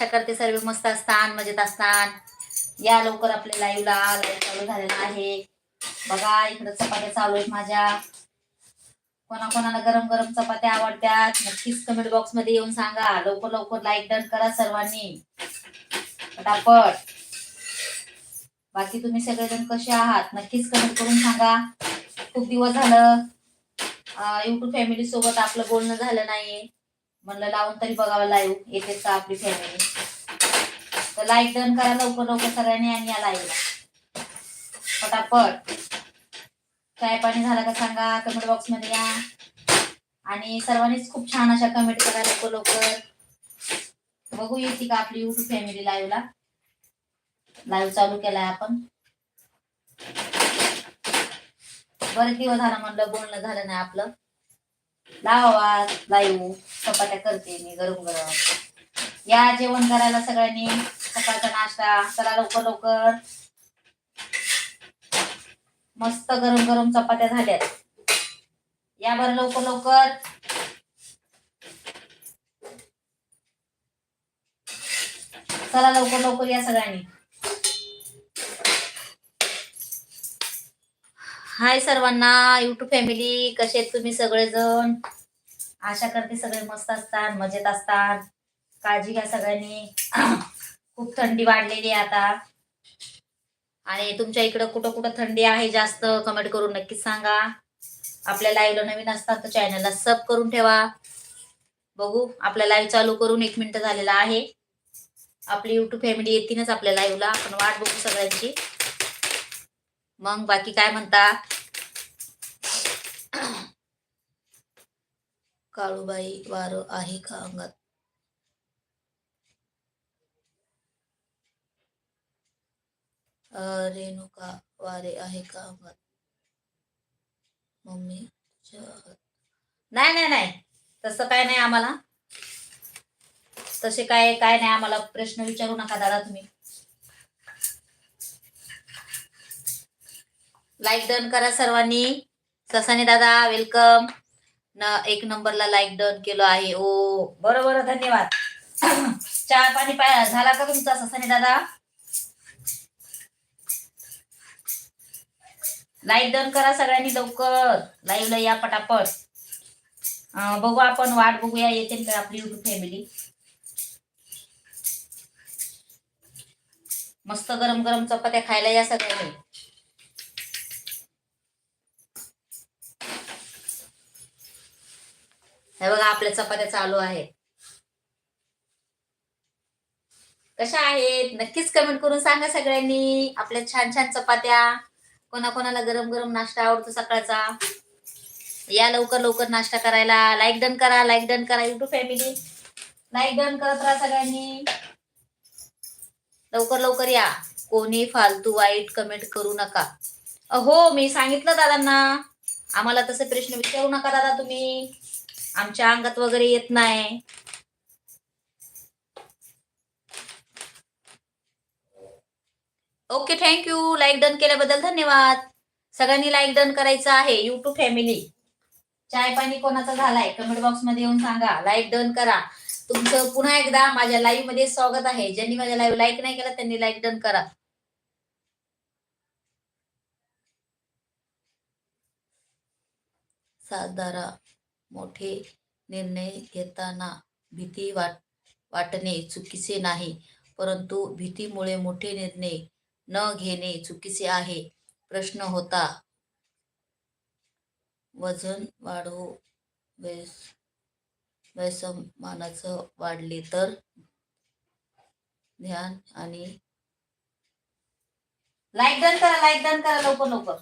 आशा करते? सर्व मस्त असतात मजेत असतात. या लवकर आपल्या लाईव्हला लाईव्ह चालू झालेला आहे. बघा इकडं चपात्या चालू आहेत माझ्या. कोणाकोणाला गरम गरम चपात्या आवडतात नक्कीच कमेंट बॉक्समध्ये येऊन सांगा. लवकर लवकर लाईक डन करा सर्वांनी. पटापट. बाकी तुम्ही सगळेजण कसे आहात? नक्कीच कमेंट करून सांगा. खूप दिवस झालं. युट्यूब फॅमिली सोबत आपलं बोलणं झालं नाहीये. म्हणलं लावून तरी बघावं लाईव्ह येतेच का आपली फॅमिली तर लाईक डन करा लवकर लवकर सगळ्यांनी आणि या लाईव्हला पटापट काय पाणी झाला का सांगा कमेंट बॉक्समध्ये या. आणि सर्वांनीच खूप छान अशा कमेंट करा लवकर लवकर. बघू येते का आपली युट्यूब फॅमिली लाईव्हला लाईव्ह चालू केलाय आपण. बरेच दिवस झाला म्हणलं बोलणं झालं नाही आपलं. लावा लाईव्ह चपात्या करते मी गरम गरम या जेवण करायला सगळ्यांनी. सकाळचा नाश्ता चला लवकर लवकर. मस्त गरम गरम चपात्या झाल्यात. या बरं लवकर लवकर. चला लवकर लवकर या सगळ्यांनी. हाय सर्वांना युट्यूब फॅमिली कसे आहेत तुम्ही सगळेजण? आशा करते सगळे मस्त असतात मजेत असतात. काळजी घ्या सगळ्यांनी. खूप थंडी वाढलेली आहे आता. आणि तुमच्या इकडं कुठं कुठं थंडी आहे जास्त कमेंट करून नक्कीच सांगा. आपल्या लाईव्हला नवीन असतात तर चॅनलला सब करून ठेवा. बघू आपला लाईव्ह चालू करून एक मिनिट झालेला आहे. आपली युट्यूब फॅमिली येतीलच आपल्या लाईव्हला आपण वाट बघू सगळ्यांची. मग बाकी काय म्हणता? काळूबाई वार आहे का अंगात? रेणुका वारे आहे का अंगात मम्मी नाही नाही नाही. तसं काय नाही आम्हाला. तसे काय काय नाही आम्हाला. प्रश्न विचारू नका दादा तुम्ही. लाईक डन करा सर्वांनी. ससाने दादा वेलकम न एक नंबरला लाईक डन केलं आहे. ओ बरोबर धन्यवाद. चहा पाणी पाय झाला का तुमचा ससाने दादा? लाईक डन करा सगळ्यांनी लवकर. लाईव्हला या पटापट. बघू आपण वाट बघूया येते का आपली युट्यूब फॅमिली मस्त गरम गरम चपात्या खायला या सगळ्यांनी. हे बघा आपल्या चपात्या चालू आहेत. कशा आहेत? नक्कीच कमेंट करून सांगा सगळ्यांनी. आपल्या छान छान चपात्या. कोणाकोणाला गरम गरम नाश्ता आवडतो सकाळचा? या लवकर लवकर नाश्ता करायला. लाईक डन करा लाईक डन करा. युट्यूब फॅमिली लाईक डन करत राहा सगळ्यांनी. लवकर लवकर या. कोणी फालतू वाईट कमेंट करू नका. हो मी सांगितलं दादांना. आम्हाला तसे प्रश्न विचारू नका दादा तुम्ही. आमच्या अंगात वगैरे येत नाही. ओके थँक्यू लाईक डन केल्याबद्दल धन्यवाद. सगळ्यांनी लाईक डन करायचं आहे. युट्यूब फॅमिली चाय पाणी कोणाचा झालाय? कमेंट बॉक्समध्ये येऊन सांगा. लाईक डन करा. तुमचं पुन्हा एकदा माझ्या लाईव्हमध्ये स्वागत आहे. ज्यांनी माझ्या लाईव्ह लाईक नाही केला त्यांनी लाईक डन करा. साधारा मोठे निर्णय घेताना भीती वाट वाटणे चुकीचे नाही परंतु भीतीमुळे मोठे निर्णय न घेणे चुकीचे आहे. प्रश्न होता. वजन वाढवू वैस वैसमानाचं वाढले तर? ध्यान आणि लाईक डन करा लाईक डन करा लवकर लवकर.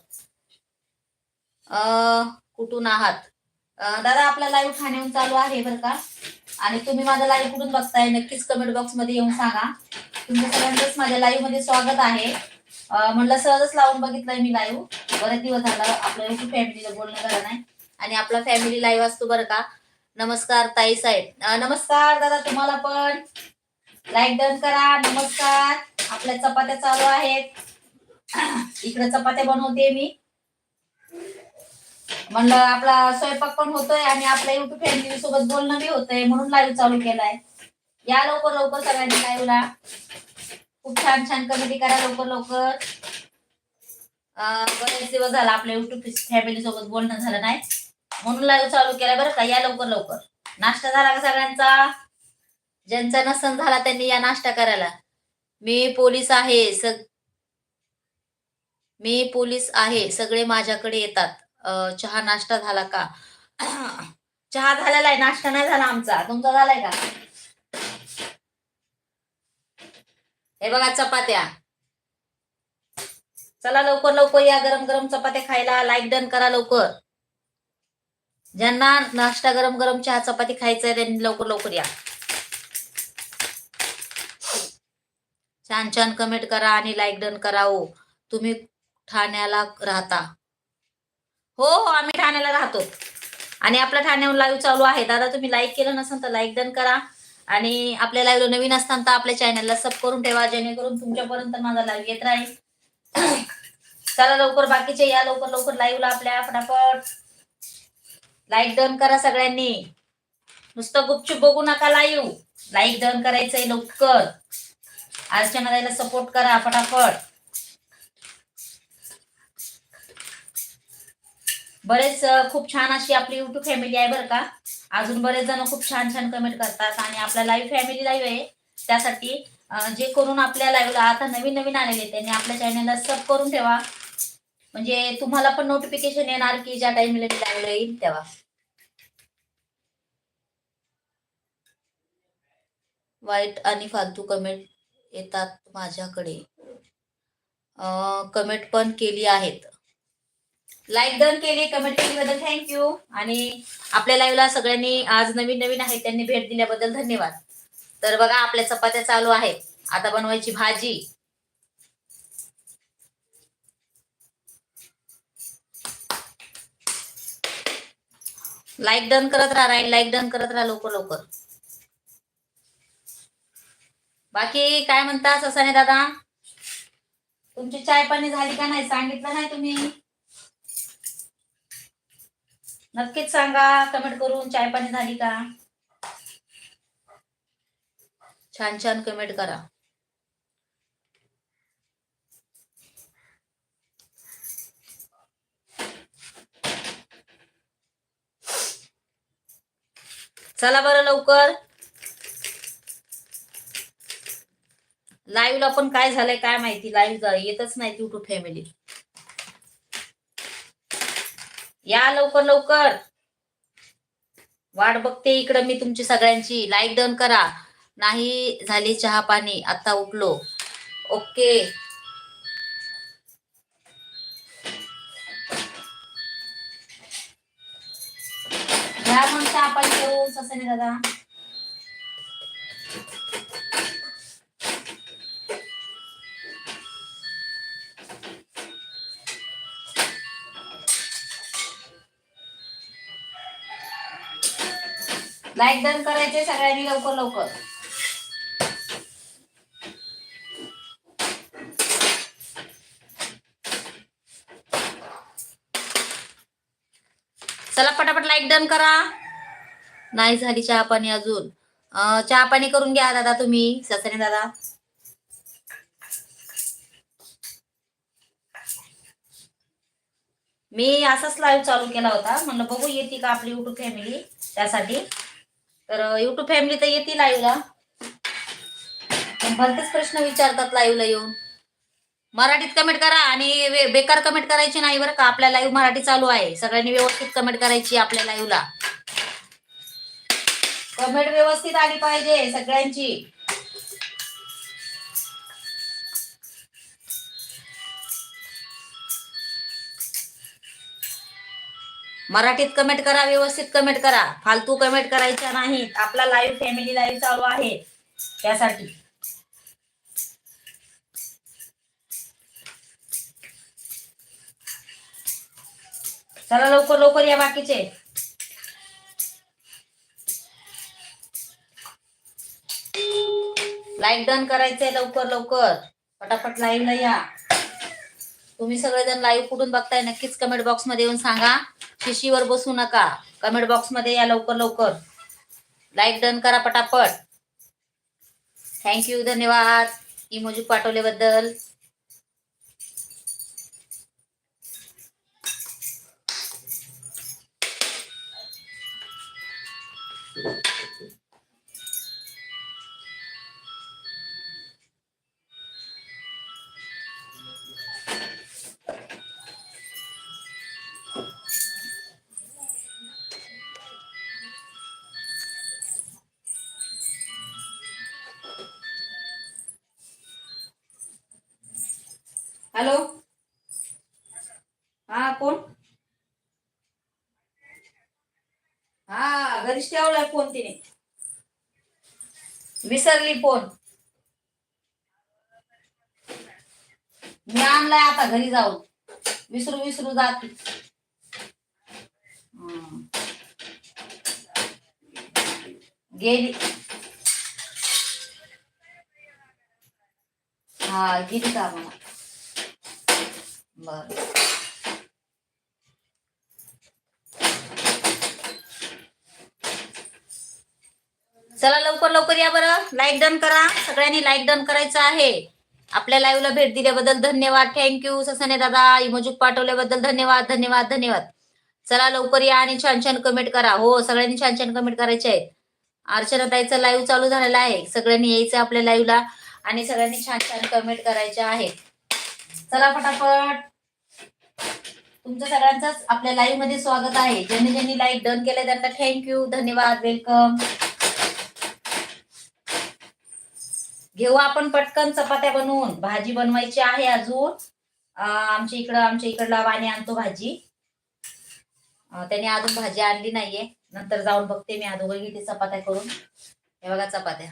अं, कुठून आहात? दादा आपला लाईव्ह ठाण्याहून चालू आहे बरं का? आणि तुम्ही माझा लाईव्ह कुठून बघताय? नक्कीच कमेंट बॉक्समध्ये येऊन सांगा. तुमच्या सगळ्यांचंच माझ्या लाईव्हमध्ये स्वागत आहे. म्हणलं सहजच लावून बघितलंय मी लाईव्ह बरेच दिवस झाला आपल्या युट्यूब फॅमिलीला बोलणं झालं नाही. आणि आपला फॅमिली लाईव्ह असतो बरं का. नमस्कार ताई साहेब. नमस्कार दादा तुम्हाला पण. लाईक डन करा. नमस्कार. आपल्या चपात्या चालू आहेत. इकडे चपात्या बनवते मी. म्हणलं आपला स्वयंपाक पण होतोय आणि आपल्या युट्यूब फॅमिली सोबत बोलणं बी होतंय. म्हणून लाईव्ह चालू केलाय. या लवकर लवकर सगळ्यांनी लाईव्हला खूप छान छान कमेंटी करा लवकर लवकर. बरेच दिवस झाला आपल्या युट्यूब फॅमिली सोबत बोलणं झालं नाही. म्हणून लाईव्ह चालू केला बरं का या लवकर लवकर. नाश्ता झाला का सगळ्यांचा? ज्यांचा नसन झाला त्यांनी या नाश्ता करायला. मी पोलीस आहे सग मी पोलीस आहे सगळे माझ्याकडे येतात. चहा नाश्ता झाला का? चहा झालेला आहे नाश्ता नाही झाला आमचा. तुमचा झालाय का? हे बघा चपात्या. चला लवकर लवकर या गरम गरम चपात्या खायला. लाईक डन करा लवकर. ज्यांना नाश्ता गरम गरम चहा चपाती खायचंय त्यांनी लवकर लवकर या. छान छान कमेंट करा आणि लाईक डन करा हो. तुम्ही ठाण्याला राहता. हो हो आम्ही ठाण्याला राहतो. आणि आपल्या ठाण्यावर लाईव्ह चालू आहे. दादा तुम्ही लाईक केलं नसेल तर लाईक डन करा. आणि आपल्या लाईव्हला नवीन असताना तर आपल्या चॅनलला सब करून ठेवा जेणेकरून तुमच्यापर्यंत माझा लाईव्ह येत राहील. चला लवकर बाकीचे या लवकर लवकर लाईव्हला आपल्या फटाफट. लाईक डन करा सगळ्यांनी. नुसतं गुपचूप बघू नका लाईव्ह लाईक डन करायचंय लवकर. अर्चना ताईला सपोर्ट करा फटाफट. बरेच खूप छान अशी आपली युट्यूब फॅमिली आहे बरं का. अजून बरेच जण खूप छान छान कमेंट करतात आणि आपला लाईव्ह फॅमिली लाईव्ह आहे. त्यासाठी जे करून आपल्या लाईव्हला आता नवीन नवीन आलेले त्यांनी आपल्या चॅनलला सब करून ठेवा. म्हणजे तुम्हाला पण नोटिफिकेशन येणार की ज्या टाइमला मी लाईव्हला येईल तेव्हा. वाईट आणि फालतू कमेंट येतात माझ्याकडे. कमेंट पण केली आहेत. लाईक डन केली कमेंट केल्याबद्दल थँक्यू आणि आपल्या लाईव्हला सगळ्यांनी आज नवीन नवीन आहे त्यांनी भेट दिल्याबद्दल धन्यवाद. तर बघा आपल्या चपात्या चालू आहेत. आता बनवायची भाजी. लाईक डन करत राहा राईट लाईक डन करत राहा लवकर लवकर. बाकी काय म्हणता ससाने दादा? तुमची चाय पाणी झाली का नाही? सांगितलं नाही तुम्ही? नक्कीच सांगा कमेंट करून चाय पाणी झाली का? छान छान कमेंट करा. चला बरं लवकर. लाईव्हला पण काय झालंय काय माहिती? लाईव्ह येतच नाही युट्यूब फॅमिली या लवकर लवकर. वाट बघते इकडं मी तुमची सगळ्यांची. लाईक डन करा. नाही झाली चहा पाणी आता उठलो. ओके घ्या मग चहा पाणी घेऊन ससाने दादा. लाईक डन करायचे सगळ्यांनी लवकर लवकर. चला पटापट लाईक डन करा. नाही झाली चहा पाणी अजून. चहा पाणी करून घ्या दादा तुम्ही ससरे दादा. मी असाच लाईव्ह चालू केला होता. म्हणलं बघू येते का आपली युट्यूब फॅमिली त्यासाठी. तर युट्यूब फॅमिली तर येते लाईव्हला. पण भलतेच प्रश्न विचारतात लाईव्हला येऊन. मराठीत कमेंट करा आणि बेकार कमेंट करायची नाही बरं का. आपल्या लाईव्ह मराठी चालू आहे. सगळ्यांनी व्यवस्थित कमेंट करायची आपल्या लाईव्हला कमेंट व्यवस्थित आली पाहिजे सगळ्यांची. मराठीत कमेंट करा व्यवस्थित कमेंट करा. फालतू कमेंट करायच्या नाहीत आपला लाईव्ह फॅमिली लाईव्ह चालू आहे. त्यासाठी. चला लवकर लवकर या बाकीचे. लाईक डन करायचंय लवकर लवकर. पटापट लाईव्हला या. तुम्ही सगळेजण लाईव्ह कुठून बघताय नक्कीच कमेंट बॉक्समध्ये येऊन सांगा. शिशीवर बसू नका. कमेंट बॉक्समध्ये या लवकर लवकर. लाईक डन करा पटापट. थँक्यू धन्यवाद. इमोजी पाठवल्याबद्दल. हॅलो? हा कोण? हा घरीच ठेवलाय फोन तिने. विसरली फोन. मी आणलाय आता घरी जाऊन. विसरू विसरू जाते. गेली. हा गेली का मला बर. चला लवकर लवकर या बरं. लाईक डन करा. सगळ्यांनी लाईक डन करायचं आहे. आपल्या लाईव्हला भेट दिल्याबद्दल धन्यवाद. थँक्यू ससाने दादा. इमोजुक पाठवल्याबद्दल धन्यवाद धन्यवाद धन्यवाद. चला लवकर या आणि छान छान कमेंट करा. हो सगळ्यांनी छान छान कमेंट करायचे आहेत. अर्चना ताईचा लाईव्ह चालू झालेला आहे. सगळ्यांनी यायचं आपल्या लाईव्हला आणि सगळ्यांनी छान छान कमेंट करायच्या आहेत. चला फटाफट. तुमचं सगळ्यांचंच आपल्या लाईव्हमध्ये स्वागत आहे. ज्यांनी ज्यांनी लाईव्ह डन केलं त्यांना थँक्यू धन्यवाद वेलकम घेऊ आपण पटकन चपात्या बनवून. भाजी बनवायची आहे अजून. आमच्या इकडं आमच्या इकडला वाणी आणतो भाजी. त्याने अजून भाजी आणली नाहीये. नंतर जाऊन बघते मी. अगोदर घेते चपात्या करून. हे बघा चपात्या.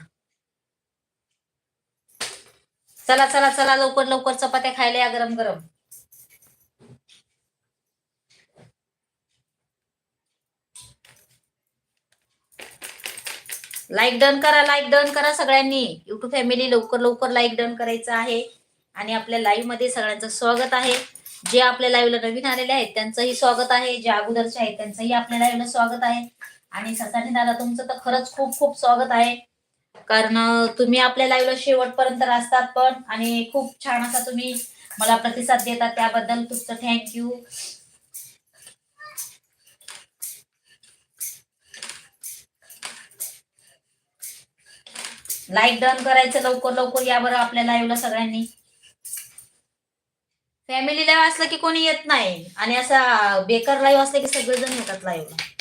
चला चला चला लवकर लवकर चपात्या खायला या गरम गरम. लाईक डन करा लाईक डन करा सगळ्यांनी. युट्यूब फॅमिली लवकर लवकर लाईक डन करायचं आहे. आणि आपल्या लाईव्हमध्ये सगळ्यांचं स्वागत आहे. जे आपल्या लाईव्हला नवीन आलेले आहेत त्यांचंही स्वागत आहे. जे अगोदरचे आहेत त्यांचंही आपल्या लाईव्हला स्वागत आहे. आणि ससानी दादा तुमचं तर खरंच खूप खूप स्वागत आहे. कारण तुम्ही आपल्या लाईव्हला शेवटपर्यंत असतात पण आणि खूप छान असा तुम्ही मला प्रतिसाद देता त्याबद्दल तुमचं थँक्यू लाईक डन करायचं लवकर लवकर या बरं आपल्या लाईव्हला सगळ्यांनी. फॅमिली लाईव्ह असलं की कोणी येत नाही. आणि असा बेकार लाईव्ह असलं की सगळेजण येतात लाईव्हला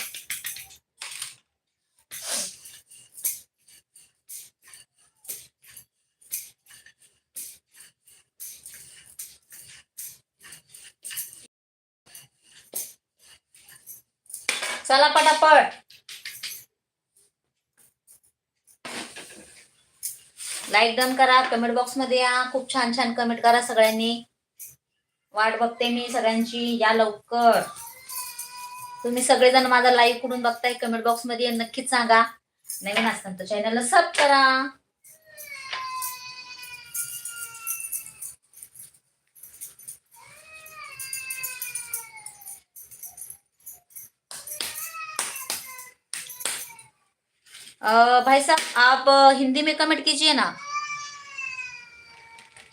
चला पटापट. लाईक डन करा कमेंट बॉक्समध्ये या. खूप छान छान कमेंट करा सगळ्यांनी. वाट बघते मी सगळ्यांची. या लवकर. तुम्ही सगळेजण माझा लाईव्ह कुठून बघताय? कमेंट बॉक्समध्ये नक्कीच सांगा. नवीन असताना तर चॅनलला सब करा. भाई साहब, आप हिंदी में कमेंट कीजिए ना।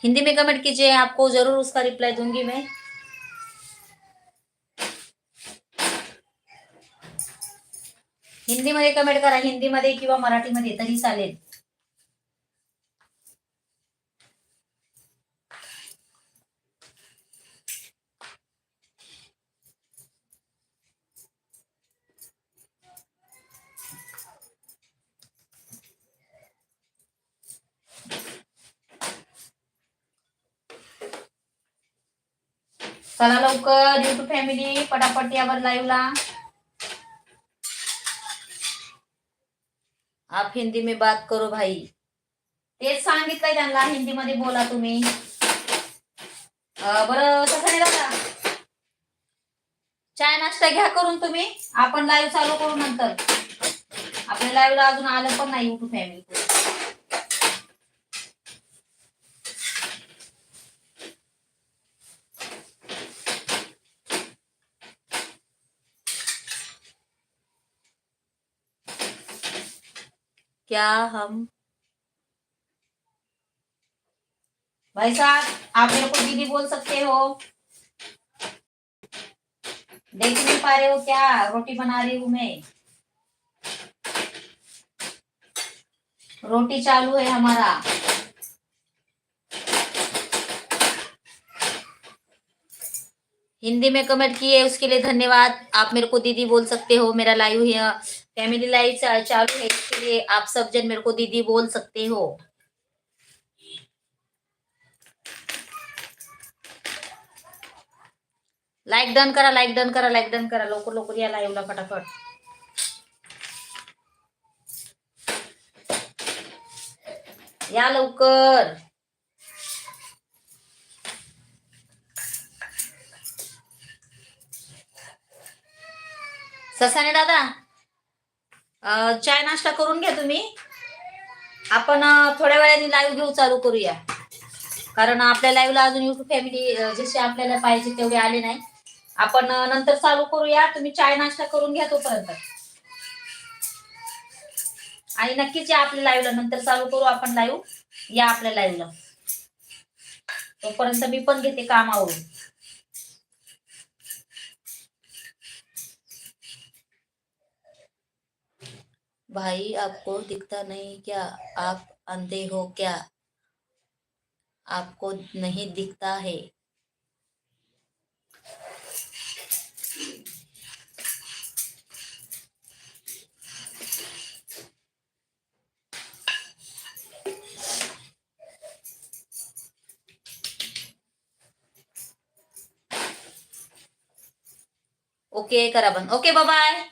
हिंदी में कमेंट कीजिए, आपको ज़रूर उसका रिप्लाई दूँगी मैं। हिंदी हिंदीमध्ये कमेंट करा, हिंदी हिंदीमध्ये किंवा मराठीमध्ये, तरी चालेल. चला लवकर युट्यूब फॅमिली पटापट यावर लाईव्हला आप हिंदी में बात करो भाई. तेच सांगितलंय त्यांना हिंदीमध्ये बोला तुम्ही. बर बरं तसं नाही दादा चाय नाश्ता घ्या करून तुम्ही. आपण लाईव्ह चालू करू नंतर. आपल्या लाईव्हला अजून आलं पण नाही युट्यूब फॅमिली क्या हम? भाई साहब, आप मेरे को दीदी बोल सकते हो। देख नहीं पा रहे हो क्या? रोटी बना रही हूँ मैं। रोटी चालू है हमारा। हिंदी में कमेंट किए, उसके लिए धन्यवाद। आप मेरे को दीदी बोल सकते हो, मेरा लाइव फैमिली लाइफ चालू है इसके लिए आप सब जन मेरे को दीदी बोल सकते हो। लाईक डन करा लाईक डन करा लाईक डन करा, लवकर लवकर या लाईव्हला फटाफट. या लवकर. ससाने दादा चाय नाश्ता करून घ्या तुम्ही. आपण थोड्या वेळाने लाईव्ह घेऊ चालू करूया. कारण आपल्या लाईव्हला अजून युट्यूब फॅमिली जसे आपल्याला पाहिजे तेवढे आले नाही. आपण नंतर चालू करूया. तुम्ही चाय नाश्ता करून घ्या तोपर्यंत. आणि नक्कीच या आपल्या लाईव्हला नंतर चालू करू आपण लाईव्ह या आपल्या लाईव्हला तोपर्यंत मी पण घेते कामावरून. भाई आपको दिखता नहीं क्या? आप अंधे हो क्या? आपको नहीं दिखता है। ओके करा बंद। ओके बाय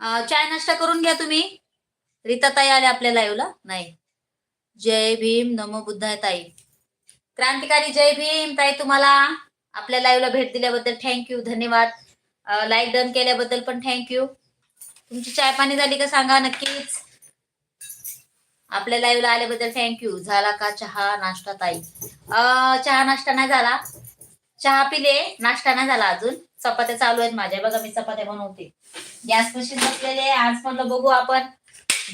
चाय नाश्ता करून घ्या तुम्ही. रीता ताई आले आपल्या लाईव्हला नाही. जय भीम नमो बुद्धाय ताई. क्रांतिकारी जय भीम ताई तुम्हाला आपल्या लाईव्हला भेट दिल्याबद्दल थँक्यू धन्यवाद. लाईक डन केल्याबद्दल पण थँक्यू तुमची चाय पाणी झाली का सांगा नक्कीच. आपल्या लाईव्हला आल्याबद्दल थँक्यू झाला का चहा नाश्ता ताई? चहा नाश्ता नाही झाला. चहा पिले नाश्ता नाही झाला अजून. चपात्या चालू आहेत. माझ्या बघा मी चपात्या बनवते. गॅस मशीन बसलेले आज म्हणलं बघू आपण.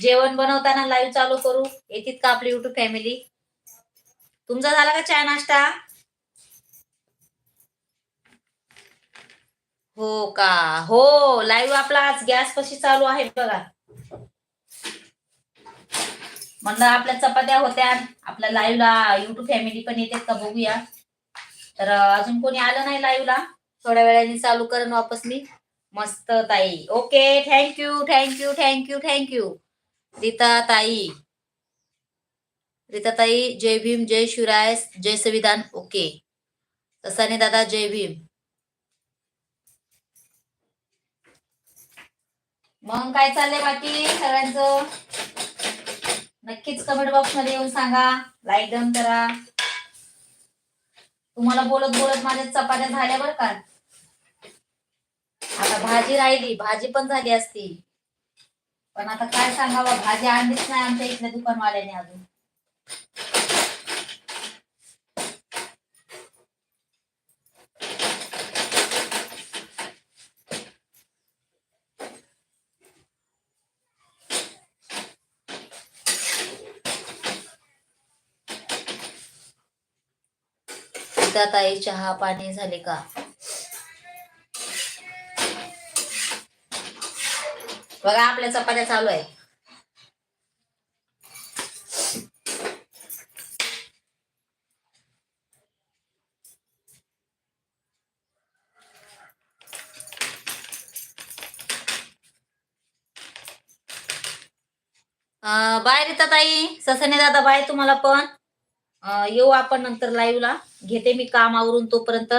जेवण बनवताना लाईव्ह चालू करू. येतील का आपली युट्यूब फॅमिली तुमचा झाला का चहा नाश्ता? हो का? हो लाईव्ह आपला आज गॅस कशी चालू आहे बघा. म्हणलं आपल्या चपात्या होत्या. आपल्या लाईव्हला युट्यूब फॅमिली पण येते का बघूया. तर अजून कोणी आलं नाही लाईव्हला थोड्या वेळाने चालू करेन वापस मी. मस्त ताई. Okay thank you thank you thank you thank you Rita ताई. रीता ताई जय भीम जय शिवराय जय संविधान. ओके ससाने दादा जय भीम. मग काय चाललंय बाकी सगळ्यांचं? नक्कीच कमेंट बॉक्समध्ये येऊन सांगा. लाईक डन करा. तुम्हाला बोलत बोलत माझ्या चपात्या झाल्या बरं का? आता भाजी राहिली भाजी पण झाली असती. पण आता काय सांगावं भाजी आणलीच नाही आमच्या इथल्या दुकानवाल्याने अजून. ताई चहा पाणी झाले का? बघा आपल्या चपात्या चालू आहे. बाय रीता ताई ससने दादा बाय तुम्हाला पण. येऊ आपण नंतर लाईव्हला घेते मी काम आवरून तोपर्यंत.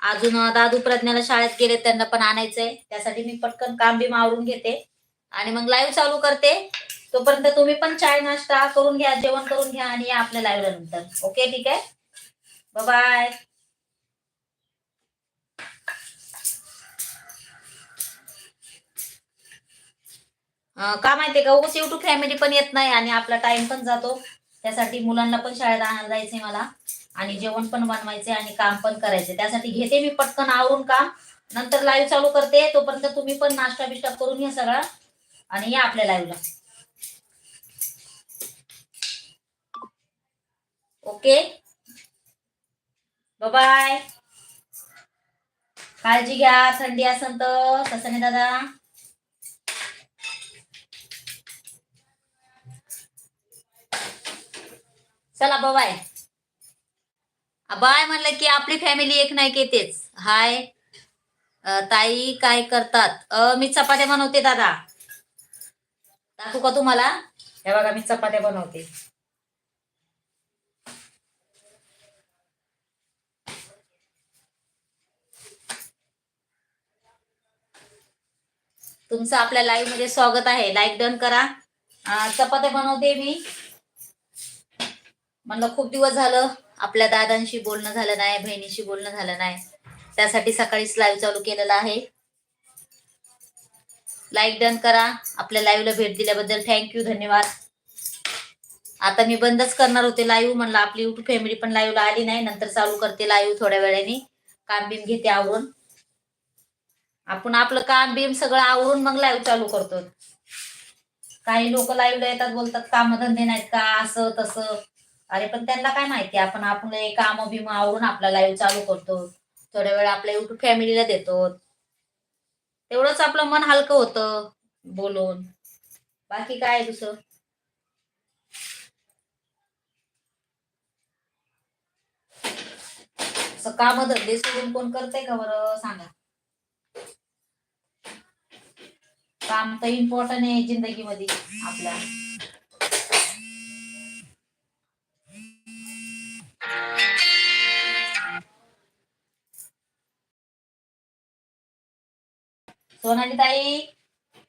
अजून दादू प्रज्ञाला शाळेत गेले त्यांना पण आणायचंय. त्यासाठी मी पटकन काम बी आवरून घेते. आणि मग लाईव्ह चालू करते. तोपर्यंत तुम्ही पण चाय नाश्ता करून घ्या जेवण करून घ्या आणि या आपल्या लाईव्हला नंतर. ओके ठीक आहे? बाय का माहितीये का? उगाच युट्यूब फॅमिली पण येत नाही आणि आपला टाइम पण जातो. त्यासाठी मुलांना पण शाळेत आणायला जायचंय मला. आणि जेवण पण बनवायचे आणि काम पण करायचे त्यासाठी घेते मी पटकन आवरून काम. नंतर लाईव्ह चालू करते. तोपर्यंत तुम्ही पण नाश्ता बिष्टा करून घ्या सगळा. आणि या आपल्या लाईव्हला ओके बाय काळजी घ्या थंडी असन तर. तसं नाही दादा. चला बाय बाय म्हणलं की आपली फॅमिली एक नाही की तेच. हाय. ताई काय करतात? मी चपात्या बनवते दादा. दाखवू का तुम्हाला? हे बघा मी चपात्या बनवते. तुमचं आपल्या लाईव्हमध्ये स्वागत आहे. लाईक डन करा. चपात्या बनवते मी. म्हणलं खूप दिवस झालं आपल्या दादांशी बोलणं झालं नाही बहिणीशी बोलणं झालं नाही. त्यासाठी सकाळीच लाईव्ह चालू केलेला आहे. लाईक डन करा. आपल्या लाईव्हला भेट दिल्याबद्दल थँक्यू धन्यवाद. आता मी बंदच करणार होते लाईव्ह म्हणलं आपली युट्यूब फॅमिली पण लाईव्हला आली नाही नंतर चालू करते लाईव्ह थोड्या वेळाने. काम बिम घेते आवरून. आपण आपलं काम बिम सगळं आवरून मग लाईव्ह चालू करतो. काही लोक लाईव्हला येतात बोलतात कामधंदे नाहीत का असं तसं. अरे पण त्यांना काय माहिती आपण आपण काम बिम आवरून आपला लाईव्ह चालू करतो. थोड्या वेळ आपल्या युट्यूब फॅमिलीला देतो. तेवढंच आपलं मन हलकं होतं बोलून. बाकी काय आहे दुसरं असं काम धंदे सोडून कोण करतंय का बरं? सांगा. काम तर इम्पॉर्टंट आहे जिंदगीमध्ये आपल्या. सोनाली ताई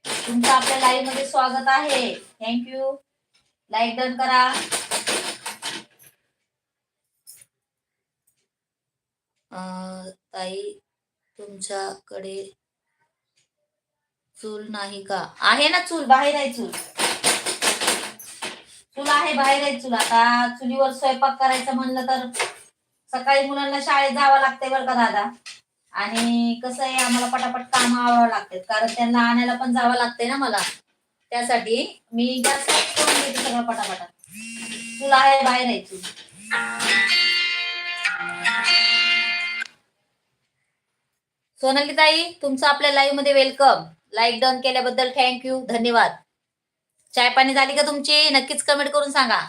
तुमचं आपल्या लाईव्हमध्ये स्वागत आहे. थँक्यू लाईक डन करा. ताई तुमच्याकडे चूल नाही का? आहे ना चूल? बाहेर आहे चूल. चूल आहे बाहेर आहे चूल. आता चुलीवर स्वयंपाक करायचं म्हणलं तर सकाळी मुलांना शाळेत जावं लागतंय बरं का दादा? आणि कसं आहे आम्हाला पटापट काम आवडावं लागतात. कारण त्यांना आणायला पण जावं लागतंय ना मला. त्यासाठी मी जास्त करून घेते सगळं पटापटा तुला आहे बाहेर आहे तू. सोनाली ताई तुमचं आपल्या लाईव्हमध्ये वेलकम लाईक डन केल्याबद्दल थँक्यू धन्यवाद. चाय पाणी झाली का तुमची? नक्कीच कमेंट करून सांगा.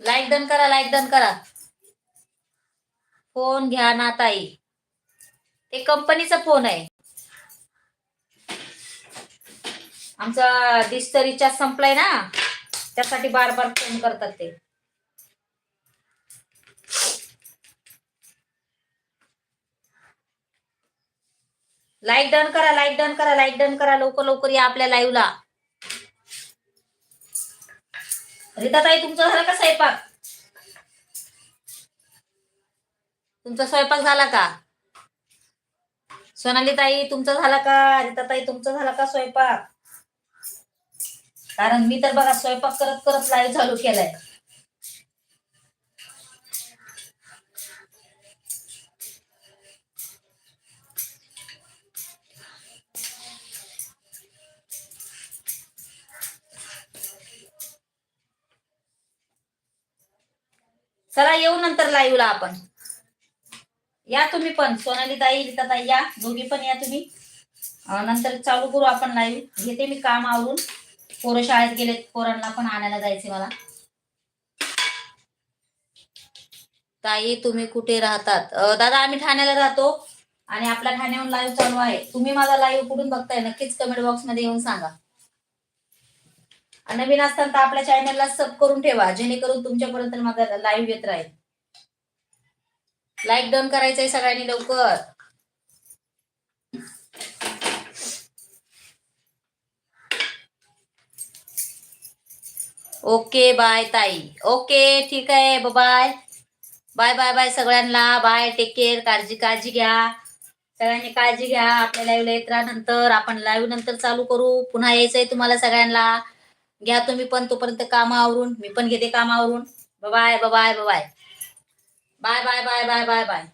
लाईक डन करा लाईक डन करा. फोन घ्या ना ताई. ते कंपनीचा फोन आहे. आमचा डिजिटल रिचार्ज संपलाय ना. त्यासाठी बार बार फोन करतात ते. लाईक डन करा लाईक डन करा लाईक डन करा. लवकर लवकर या आपल्या लाईव्हला रिताताई तुमचा झाला का स्वयंपाक? तुमचा स्वयंपाक झाला का? सोनाली ताई तुमचा झाला का? रिताताई तुमचा झाला का स्वयंपाक? कारण मी तर बघा स्वयंपाक करत करत लाईव्ह चालू केलाय. चला येऊ नंतर लाईव्हला आपण. या तुम्ही पण सोनाली ताई लिता ताई या. दोघी पण या तुम्ही. नंतर चालू करू आपण लाईव्ह घेते मी काम आवरून. पोरं शाळेत गेलेत पोरांना पण आणायला जायचे मला. ताई तुम्ही कुठे राहतात? दादा आम्ही ठाण्याला राहतो आणि आपल्या ठाण्याहून लाईव्ह चालू आहे. तुम्ही माझा लाईव्ह कुठून बघताय? नक्कीच कमेंट बॉक्समध्ये येऊन सांगा. नवीन असताना तर आपल्या चॅनलला सब करून ठेवा जेणेकरून तुमच्यापर्यंत माझा लाईव्ह येत राहील. लाईक डन करायचंय सगळ्यांनी लवकर. ओके बाय ताई. ओके ठीक आहे बाय बाय बाय बाय सगळ्यांना. बाय टेक केअर काळजी काळजी घ्या. सगळ्यांनी काळजी घ्या. आपल्या लाईव्हला येत राहा नंतर. आपण लाईव्ह नंतर चालू करू. पुन्हा यायचंय तुम्हाला सगळ्यांना. घ्या तुम्ही पण तोपर्यंत कामावरून मी पण घेते कामावरून bye bye bye bye bye bye bye bye bye bye